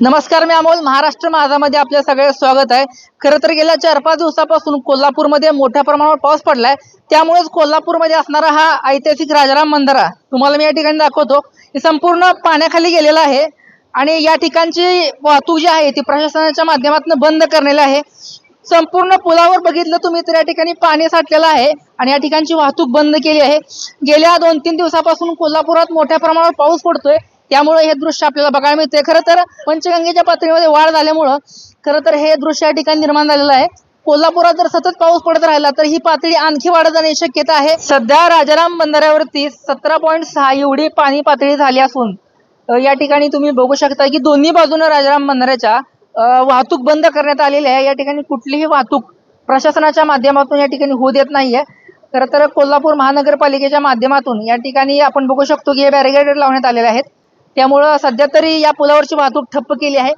नमस्कार मी अमोल. महाराष्ट्र माझामध्ये आपल्या सगळे स्वागत आहे. खरं तर गेल्या चार पाच दिवसापासून कोल्हापूरमध्ये मोठ्या प्रमाणावर पाऊस पडलाय. त्यामुळेच कोल्हापूरमध्ये असणारा हा ऐतिहासिक राजाराम बंधारा तुम्हाला मी या ठिकाणी दाखवतो. हे संपूर्ण पाण्याखाली गेलेला आहे. आणि या ठिकाणची वाहतूक जी आहे ती प्रशासनाच्या माध्यमातून बंद करण्यात आहे. संपूर्ण पुलावर बघितलं तुम्ही तर या ठिकाणी पाणी साठलेलं आहे. आणि या ठिकाणची वाहतूक बंद केली आहे. गेल्या दोन तीन दिवसापासून कोल्हापुरात मोठ्या प्रमाणावर पाऊस पडतोय. त्यामुळे हे दृश्य आपल्याला बघायला मिळतंय. खरं तर पंचगंगेच्या पातळीमध्ये वाढ झाल्यामुळं खरं तर हे दृश्य या ठिकाणी निर्माण झालेलं आहे. कोल्हापुरात जर सतत पाऊस पडत राहिला तर ही पातळी आणखी वाढत जाण्याची शक्यता आहे. सध्या राजाराम बंधाऱ्यावरती सतरा पॉईंट सहा एवढी पाणी पातळी झाली असून या ठिकाणी तुम्ही बघू शकता की दोन्ही बाजूने राजाराम बंधाऱ्याच्या वाहतूक बंद करण्यात आलेली आहे. या ठिकाणी कुठलीही वाहतूक प्रशासनाच्या माध्यमातून या ठिकाणी होऊ देत नाहीये. खरं तर कोल्हापूर महानगरपालिकेच्या माध्यमातून या ठिकाणी आपण बघू शकतो की हे बॅरिगेड लावण्यात आलेले आहेत. त्यामुळं सध्या तरी या पुलावरची वाहतूक ठप्प केली आहे.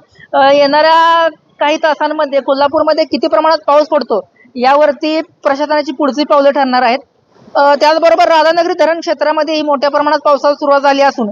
येणाऱ्या काही तासांमध्ये कोल्हापूरमध्ये किती प्रमाणात पाऊस पडतो यावरती प्रशासनाची पुढची पावलं ठरणार आहेत. त्याचबरोबर राधानगरी धरण क्षेत्रामध्येही मोठ्या प्रमाणात पावसाला सुरुवात झाली असून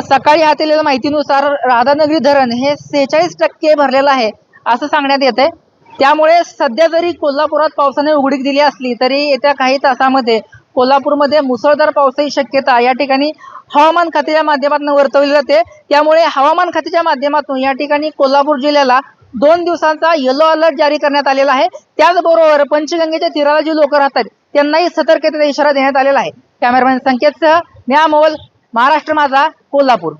सकाळी हाती आलेल्या माहितीनुसार राधानगरी धरण हे सेहेचाळीस टक्के भरलेलं आहे असं सांगण्यात येत आहे त्यामुळे सध्या जरी कोल्हापुरात पावसाने उघडीक दिली असली तरी येत्या काही तासामध्ये कोल्हापूरमध्ये मुसळधार पावसाची शक्यता या ठिकाणी हवामान खात्याच्या माध्यमातून वर्तवली जाते. त्यामुळे हवामान खात्याच्या माध्यमातून या ठिकाणी कोल्हापूर जिल्ह्याला दोन दिवसांचा येलो अलर्ट जारी करण्यात आलेला आहे. त्याचबरोबर पंचगंगेच्या तीराला जी लोक राहतात त्यांनाही सतर्कतेचा इशारा देण्यात आलेला आहे. कॅमेरामॅन संकेतसह न्यामोल महाराष्ट्र माझा कोल्हापूर.